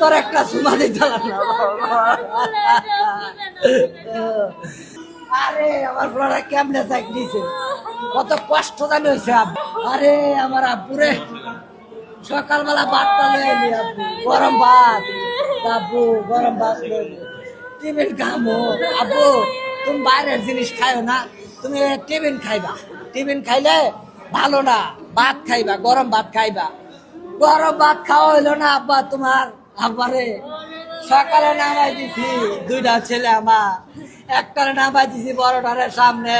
তোর একটা আরে, আমার কষ্ট সকালবেলা গরম ভাত। আব্বু, গরম ভাত। টিফিন খামো আব্বু, তুমি বাইরের জিনিস খাইও না, তুমি টিফিন খাইবা। টিফিন খাইলে ভালো না। ভাত খাইবা, গরম ভাত খাইবা। গরম ভাত খাওয়া হইল না, আব্বা, তোমার? আব্বারে, সকালে নামাই দিছি, দুইটা ছেলে আমার। একটারে নামাই দিছি বড়টারে সামনে।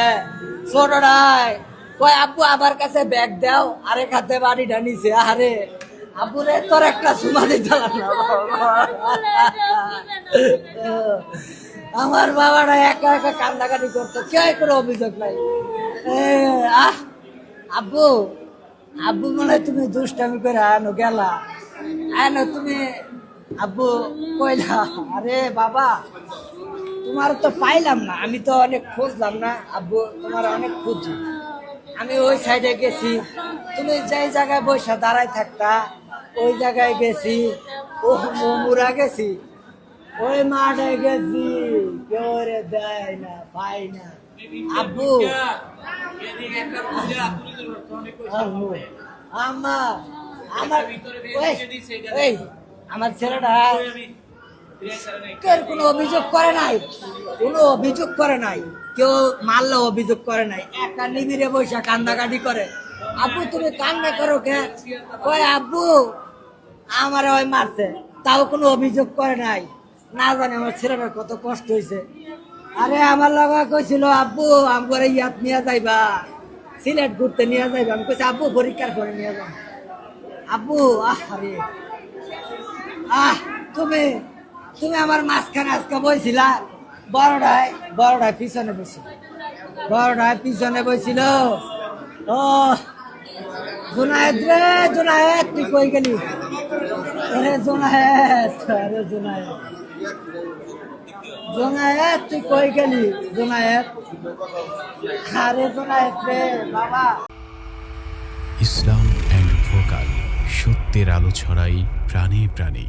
ছোটটায় কয়, আব্বু, আমার কাছে ব্যাগ দাও আরে খাতে বাড়িটা নিছে। আরে, আব্বুরে, তোর একটা সুমা দিতে আমার বাবাটা একা একা কান্দাকাটি করতো কে কোনো অভিযোগ নাই। আহ, আব্বু আব্বু মনে তুমি দুষ্টামি করে আনো, গেলা। আনো তুমি, আব্বু কইলা, আরে বাবা, তোমার তো পাইলাম না, আমি তো অনেক খুঁজলাম না, আব্বু তোমার অনেক খুঁজি আমি ওই সাইডে গেছি, তুমি যেই জায়গায় বসে দাঁড়ায় থাকতা, ওই জায়গায় গেছি ও মুরা গেছি। ওই মাঠে গেছি কেউ দেয় না পাই না। আব্বু আমার ছেলেটা অভিযোগ করে নাই। অভিযোগ করে নাই। কেউ মারলে, অভিযোগ করে নাই। একা নিবিড়ে করে আব্বু তুমি কান্না করো কে? আব্বু, আমার ওই মারছে তাও কোনো অভিযোগ করে নাই না জানি আমার ছেলেটার কত কষ্ট হয়েছে আরে, আমার লগা কইছিল, আব্বু, আমার ইয়াত নিয়ে যাইবা। সিলেট ঘুরতে নিয়ে যাইবা। আমি কইছি, আব্বু, পরীক্ষার করে নিয়ে যাব আব্বু, আহ আরে আহ, তুমি তুমি আমার মাঝখানে আজকে বইছিলা। বড়টায় বড়টায় পিছনে বসছিল বড়টায় পিছনে বইছিল। ও জোনায়েত রে জোনায়েত তুই কই গেলি? আরে জোনায়েত আরে জোনায়েত জোনায়েত, তুই কই গেলি? জোনায়েত? আরে জোনায়েত রে, বাবা। ইসলাম অ্যান্ড ভোকাল, সত্যের আলো ছড়াই প্রাণে প্রাণে।